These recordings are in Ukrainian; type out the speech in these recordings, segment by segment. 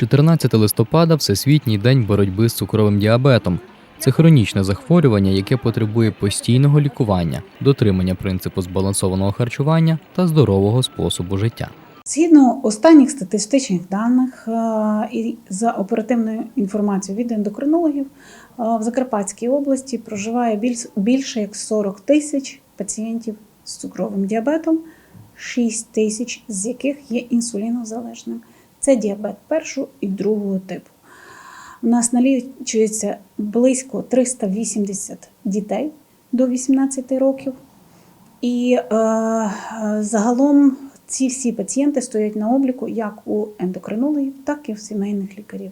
14 листопада Всесвітній день боротьби з цукровим діабетом. Це хронічне захворювання, яке потребує постійного лікування, дотримання принципу збалансованого харчування та здорового способу життя. Згідно останніх статистичних даних е, і за оперативною інформацією від ендокринологів, е, в Закарпатській області проживає більш- більше як 40 тисяч пацієнтів з цукровим діабетом, 6 тисяч з яких є інсулінозалежним. Це діабет першого і другого типу. У нас налічується близько 380 дітей до 18 років. І е, е, загалом ці всі пацієнти стоять на обліку як у ендокринологів, так і в сімейних лікарів.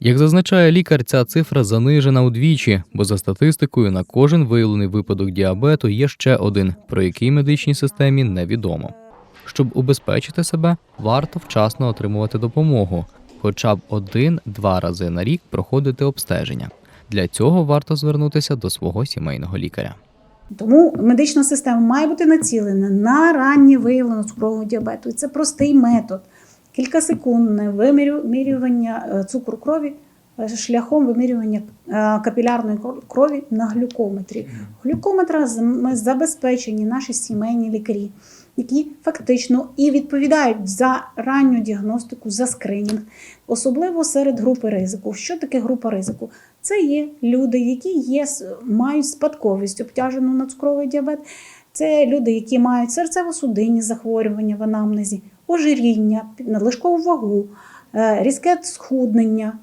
Як зазначає лікар, ця цифра занижена удвічі, бо за статистикою на кожен виявлений випадок діабету є ще один, про який медичній системі невідомо. Щоб убезпечити себе, варто вчасно отримувати допомогу, хоча б один-два рази на рік проходити обстеження. Для цього варто звернутися до свого сімейного лікаря. Тому медична система має бути націлена на раннє виявлення цукрового діабету. І це простий метод. Кількасекундне вимірювання е, цукру крові е, шляхом вимірювання е, капілярної кро- крові на глюкометрі. Глюкометра ми забезпечені наші сімейні лікарі, які фактично і відповідають за ранню діагностику, за скринінг, особливо серед групи ризику. Що таке група ризику? Це є люди, які є, мають спадковість обтяжену на цукровий діабет. Це люди, які мають серцево-судинні захворювання в анамнезі, ожиріння, надлишкову вагу, е, різке схуднення,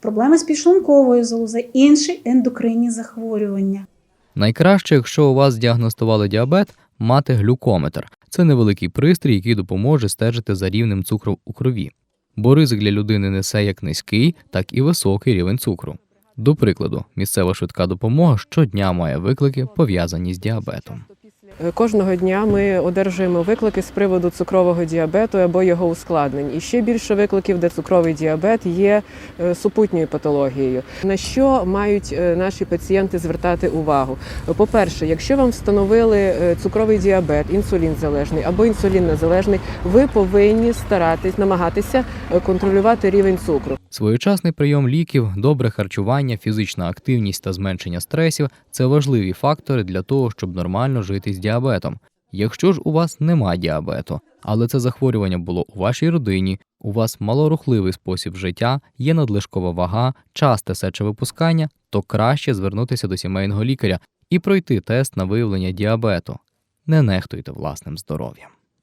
проблеми з підшлунковою залозою, інші ендокринні захворювання. Найкраще, якщо у вас діагностували діабет, мати глюкометр. Це невеликий пристрій, який допоможе стежити за рівнем цукру у крові. Бо ризик для людини несе як низький, так і високий рівень цукру. До прикладу, місцева швидка допомога щодня має виклики, пов'язані з діабетом. Кожного дня ми одержуємо виклики з приводу цукрового діабету або його ускладнень. І ще більше викликів, де цукровий діабет є е, супутньою патологією. На що мають е, наші пацієнти звертати увагу? По-перше, якщо вам встановили е, цукровий діабет, інсулін залежний або інсуліннозалежний, ви повинні старатись намагатися контролювати рівень цукру. Своєчасний прийом ліків, добре харчування, фізична активність та зменшення стресів це важливі фактори для того, щоб нормально жити з діабетом. Якщо ж у вас нема діабету, але це захворювання було у вашій родині, у вас малорухливий спосіб життя, є надлишкова вага, часте сечовипускання, то краще звернутися до сімейного лікаря і пройти тест на виявлення діабету. Не нехтуйте власним здоров'ям.